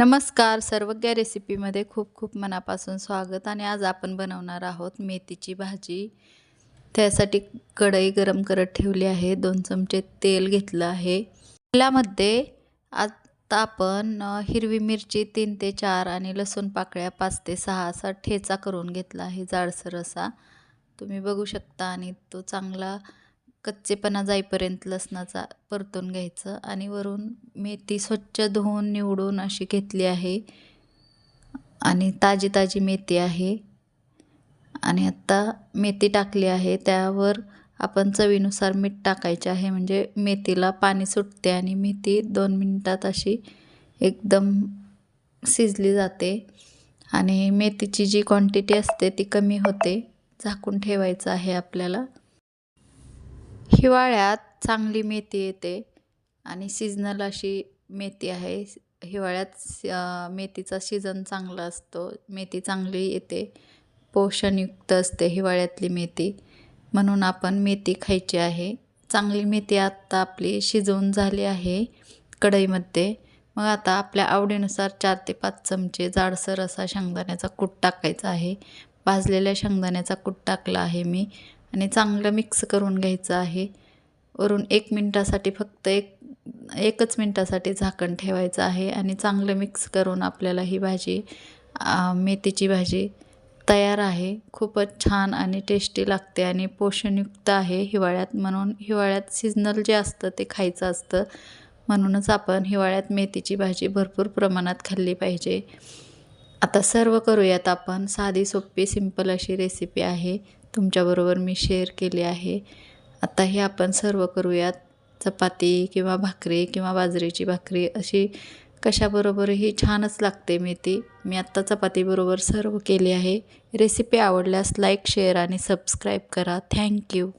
नमस्कार. सर्वज्ञा रेसिपीमध्ये खूप खूप मनापासून स्वागत. आणि आज आपण बनवणार आहोत मेथीची भाजी. त्यासाठी कढई गरम करत ठेवली आहे. दोन चमचे तेल घेतलं आहे. तेलामध्ये आता आपण हिरवी मिरची तीन ते चार आणि लसूण पाकळ्या पाच ते सहा असा ठेचा करून घेतला आहे जाडसर असा. तुम्ही बघू शकता आणि तो चांगला कच्चेपणा जाईपर्यंत लसणाचा परतून घ्यायचं आणि वरून मेथी स्वच्छ धुवून निवडून अशी घेतली आहे. आणि ताजी ताजी मेथी आहे. आणि आत्ता मेथी टाकली आहे. त्यावर आपण चवीनुसार मीठ टाकायचे आहे. म्हणजे मेथीला पाणी सुटते आणि मेथी दोन मिनटात अशी एकदम शिजली जाते. आणि मेथीची जी क्वांटिटी असते ती कमी होते. झाकून ठेवायचं आहे आपल्याला. हिवाळ्यात चांगली मेथी येते आणि सीजनल अशी मेथी आहे. हिवाळ्यात मेथीचा सीजन चांगला असतो. मेथी चांगली येते. पोषणयुक्त असते हिवाळ्यातली मेथी. म्हणून आपण मेथी खायची आहे. चांगली मेथी आत्ता आपली शिजवून झाली आहे कढईमध्ये. मग आता आपल्या आवडीनुसार चार ते पाच चमचे जाडसर असा शेंगदाण्याचा कूट टाकायचा आहे. भाजलेल्या शेंगदाण्याचा कूट टाकला आहे मी. आणि चांगलं मिक्स करून घ्यायचं आहे. वरून एक मिनटासाठी फक्त एक एकच मिनटासाठी झाकण ठेवायचं आहे आणि चांगलं मिक्स करून आपल्याला ही भाजी मेथीची भाजी तयार आहे. खूपच छान आणि टेस्टी लागते आणि पोषणयुक्त आहे हिवाळ्यात म्हणून. हिवाळ्यात सीजनल जे असतं ते खायचं असतं. म्हणूनच आपण हिवाळ्यात मेथीची भाजी भरपूर प्रमाणात खाल्ली पाहिजे. आता सर्व करूयात आपण. साधी सोपी सिंपल अशी रेसिपी आहे. तुमच्याबरोबर मी शेअर केले आहे. आता हे आपण सर्व करूयात. चपाती किंवा भाकरी किंवा बाजरीची भाकरी अशी कशाबरोबरही छानच लागते मेथी मी आत्ता चपातीबरोबर सर्व केली आहे. रेसिपी आवडल्यास लाईक शेअर आणि सबस्क्राईब करा. Thank you